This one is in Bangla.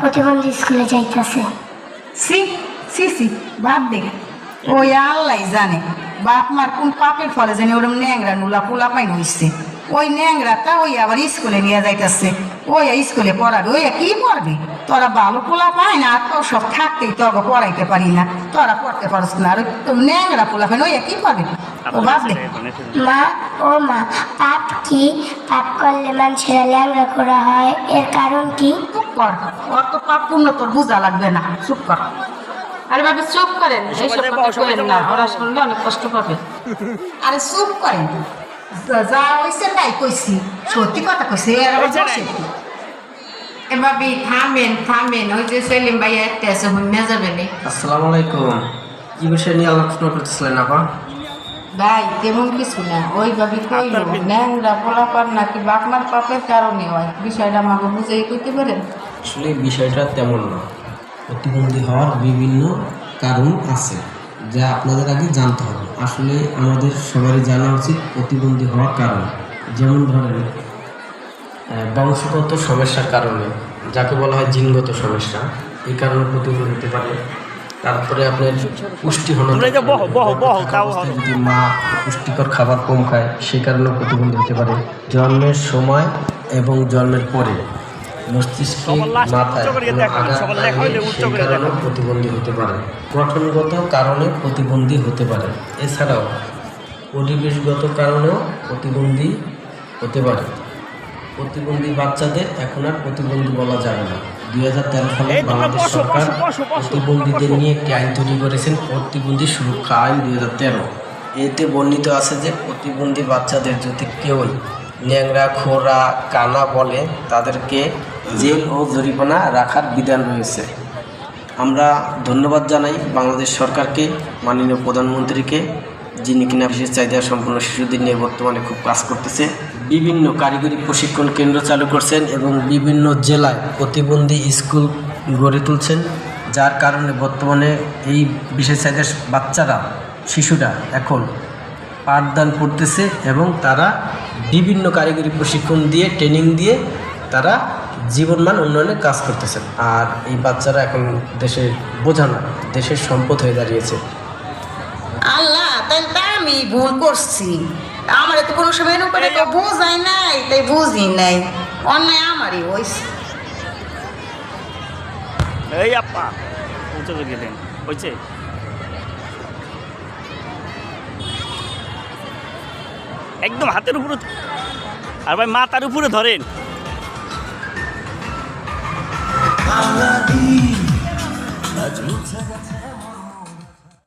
প্রতিবন্ধী স্কুলে যাইতেছে। সি সি সি বাপ দে ওই আল্লাহ জানে। বাপ মার কোন পাপের ফলে জানি ওরম ন্যাংরা নুলা পোলা পাইন হইছে। ওই ন্যাংরাটা ওই আবার স্কুলে নিয়ে যাইতেছে। ওই স্কুলে পড়াবে ওই কি পড়বে তোরা ভালো পোলা পায় না আর তোর সব থাকতেই তোকে পড়াইতে পারি না। তোরা পড়তে পারস না আর ন্যাংরা পোলা পাইন ওই কি পড়বে ও দে মা ও মা পাপ কি? পাপ করলে মানুষেরা ল্যাংড়া করা হয় এর কারণ কি? চুপ কর ওর তো পাপ পূর্ণ তোর বোঝা লাগবে না। চুপ কর। আরে বাবা চুপ করেন এইসব কথা যাব। না ওরা শুনলে অনেক কষ্ট পাবে। আরে চুপ করেন। যা- যা হয়েছে তাই কইছি সত্যি কথা কইছে এই যে বসে নাই। কি? এ ভাবি থামেন থামেন ওই যে সেলিম ভাই একটা আছে হুইনা যাবে নি আসসালামু আলাইকুম কি বিষয় নিয়ে আলোচনা করতেছিলেন আপা ভাই তেমন কিছু না ওই ভাবি কইল ন্যাংরা পোলাপান নাকি বাপমার পাপের কারণে হয় বিষয়টা আমাকে বুঝাই কইতে পারেন আসলে বিষয়টা তেমন না প্রতিবন্ধী হওয়ার বিভিন্ন কারণ আছে যা আপনাদের আগে জানতে হবে আসলে আমাদের সবারই জানা উচিত প্রতিবন্ধী হওয়ার কারণ। যেমন ধরেন বংশগত সমস্যার কারণে যাকে বলা হয় জিনগত সমস্যা এই কারণে প্রতিবন্ধী হতে পারে। তারপরে আপনার পুষ্টিহীনতা। যদি মা পুষ্টিকর খাবার কম খায় সেই কারণে প্রতিবন্ধী হতে পারে। জন্মের সময় এবং জন্মের পরে। মস্তিষ্কে মাথায়। প্রতিবন্ধী হতে পারে। গঠনগত কারণে প্রতিবন্ধী হতে পারে। এছাড়াও পরিবেশগত কারণেও প্রতিবন্ধী হতে পারে। প্রতিবন্ধী বাচ্চাদের এখন আর প্রতিবন্ধী বলা যাবে না। দুই হাজার তেরো সালে বাংলাদেশ সরকার প্রতিবন্ধীদের নিয়ে একটি আইন তৈরি করেছেন প্রতিবন্ধী সুরক্ষা আইন দুই হাজার তেরো। এতে বর্ণিত আছে যে প্রতিবন্ধী বাচ্চাদের যদি কেউই ন্যাংরা খোরা কানা বলে তাদেরকে জেল ও জরিমানা রাখার বিধান রয়েছে। আমরা ধন্যবাদ জানাই বাংলাদেশ সরকারকে, মাননীয় প্রধানমন্ত্রীকে, যিনি কিনা বিশেষ চাহিদা সম্পন্ন শিশুদের নিয়ে বর্তমানে খুব কাজ করতেছে। বিভিন্ন কারিগরি প্রশিক্ষণ কেন্দ্র চালু করছেন এবং বিভিন্ন জেলায় প্রতিবন্ধী স্কুল গড়ে তুলছেন, যার কারণে বর্তমানে এই বিশেষ চাহিদার বাচ্চারা, শিশুরা এখন পাঠদান করতেছে এবং তারা বিভিন্ন কারিগরি প্রশিক্ষণ দিয়ে, ট্রেনিং দিয়ে তারা জীবনমান উন্নয়নে কাজ করতেছেন। আর এই বাচ্চারা এখন দেশের বোঝা না দেশের সম্পদ হয়ে দাঁড়িয়েছে। আল্লাহ তাহলে তা আমি ভুল করছি। আমার তো কোনো সময় করে বুঝাই নাই তাই বুঝি নাই। অন্যায় আমারই হয়েছে এই আপা উঁচু করে দেন হয়েছে একদম হাতের উপরে আর ভাই মাথার উপরে ধরেন। 알라딘 나조차가